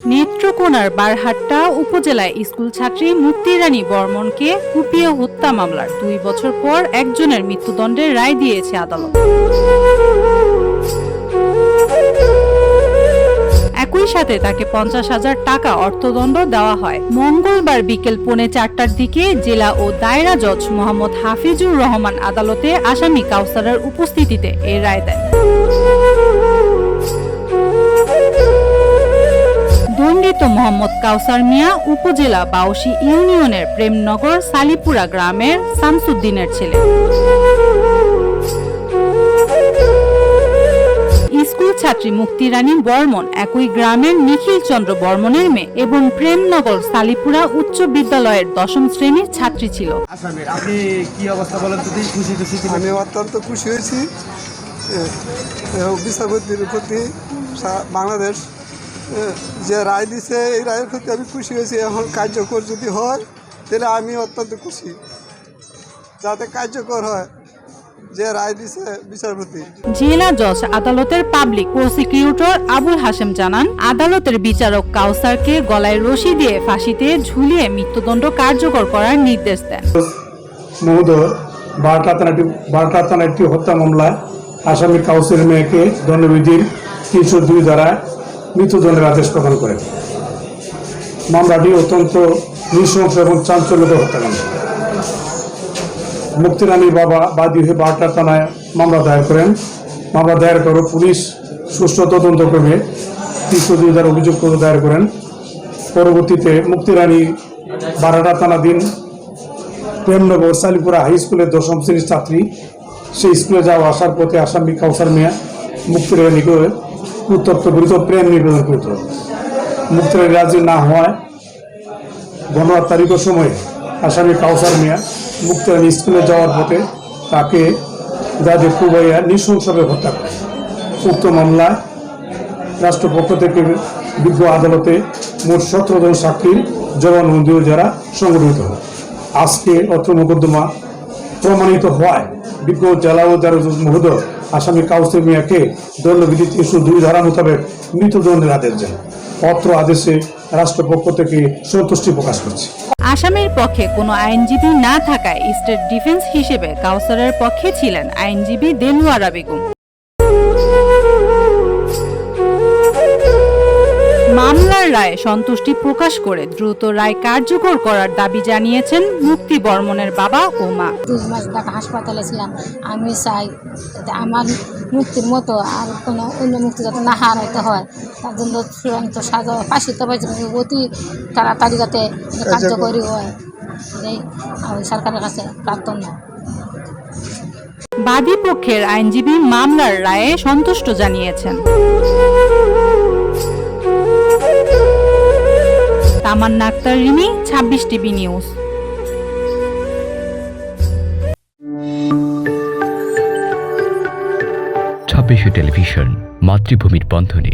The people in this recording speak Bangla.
নেত্রকোনার বারহাট্টা উপজেলায় স্কুল ছাত্রী মুক্তিরানী বর্মনকে কুপিয়ে হত্যা মামলার দুই বছর পর একজনের মৃত্যুদণ্ডের রায় দিয়েছে আদালত। একই সাথে তাকে পঞ্চাশ হাজার টাকা অর্থদণ্ড দেওয়া হয়। মঙ্গলবার বিকেল পৌনে চারটার দিকে জেলা ও দায়রা জজ মোহাম্মদ হাফিজুর রহমান আদালতে আসামি কাউসারের উপস্থিতিতে এই রায় দেন। মোহাম্মদ কাউসার মিয়া উপজেলা বাউসী ইউনিয়নের প্রেমনগর সালিপুরা গ্রামের শামসুদ্দিনের ছেলে। স্কুল ছাত্রী মুক্তিরানী বর্মন একই গ্রামের নিখিল চন্দ্র বর্মনের মেয়ে এবং প্রেমনগর সালিপুরা উচ্চ বিদ্যালয়ের দশম শ্রেণির ছাত্রী ছিল। আপনি কি অবস্থা বলেন তো? খুশি খুশি আমি অত্যন্ত খুশি হয়েছি। বিচারপতির প্রতি বাংলাদেশ যে রায় দিছে এই রায়ের প্রতি আমি খুশি হয়েছি। এখন কার্যকর যদি হয় তাহলে আমি অত্যন্ত খুশি। যাতে কার্যকর হয় যে রায় দিছে বিচারপতি। জেলা জজ আদালতের পাবলিক প্রসিকিউটর আবুল হাশেম জানান আদালতের বিচারক কাউসারকে গলায় রশি দিয়ে ফাঁসিতে ঝুলিয়ে মৃত্যুদণ্ড কার্যকর করার নির্দেশ দেন। মহোদয় বারটা থানা একটি বারটা থানা একটি হত্যা মামলায় আসামি কাউসের মেয়েকে দণ্ডবিধির তিনশো দুই দ্বারা মৃত্যুদণ্ডের আদেশ প্রদান করেন মামলাটি অত্যন্ত নৃশংস এবং চাঞ্চল্যকর হত্যাকাণ্ড মুক্তিরানীর বাবা বাদী হয়ে বারটা থানায় মামলা দায়ের করেন। মামলা দায়ের করে পুলিশ সুষ্ঠু তদন্ত ক্রমে দ্বারা অভিযোগপত্র দায়ের করেন। পরবর্তীতে মুক্তিরানী বারোটা থানাধীন প্রেমনগর সালিপুরা হাই স্কুলের দশম শ্রেণির ছাত্রী, সেই স্কুলে যাওয়া আসার পথে আসামি কাউসার মিয়া মুক্তিরানীকে উত্তপ্ত বিরুদ্ধ প্রেম নিবেদন করিত মুক্তিরানী রাজি না হওয়ায় গণহার তারিখের সময় আসামি কাউসার মিয়া মুক্তিরানী স্কুলে যাওয়ার পথে তাকে যাদের কুবাইয়া নৃশংসভাবে হত্যা করে। উক্ত মামলায় রাষ্ট্রপক্ষ থেকে বিজ্ঞ আদালতে মোট সতেরো জন সাক্ষীর জবানবন্দি যারা সংগঠিত হয়। আজকে অর্থ মোকদ্দমা প্রমাণিত হওয়ায় বিজ্ঞ জেলা ও দারুজ মহোদয় আসামি কাউসে মিয়াকে দণ্ডবিধি তিনশো দুই ধারা মোতাবেক মৃত্যুদণ্ডের আদেশ দেন। অত্র আদেশে রাষ্ট্রপক্ষ থেকে সন্তুষ্টি প্রকাশ করছে। আসামের পক্ষে কোনো আইনজীবী না থাকায় স্টেট ডিফেন্স হিসেবে কাউসারের পক্ষে ছিলেন আইনজীবী দেলওয়ারা বেগম মামলার রায়ে সন্তুষ্টি প্রকাশ করে দ্রুত রায় কার্যকর করার দাবি জানিয়েছেন মুক্তি বর্মনের বাবা ও মা। দুই মাস ঢাকা হাসপাতালে ছিলাম। আমি চাই যাতে আমার মুক্তির মতো আর কোনো অন্য মুক্তি যাতে না হারাইতে হয়। তার জন্য চূড়ান্ত সাজা ফাঁসি তবে অতি তাড়াতাড়ি যাতে কার্যকরী। হয়। আমি সরকারের কাছে প্রার্থনা। বাদী পক্ষের আইনজীবী মামলার রায়ে সন্তুষ্ট জানিয়েছেন। তামান্না আক্তার রিমি ছাব্বিশ টিভি নিউজ। ছাব্বিশে টেলিভিশন মাতৃভূমির বন্ধনে।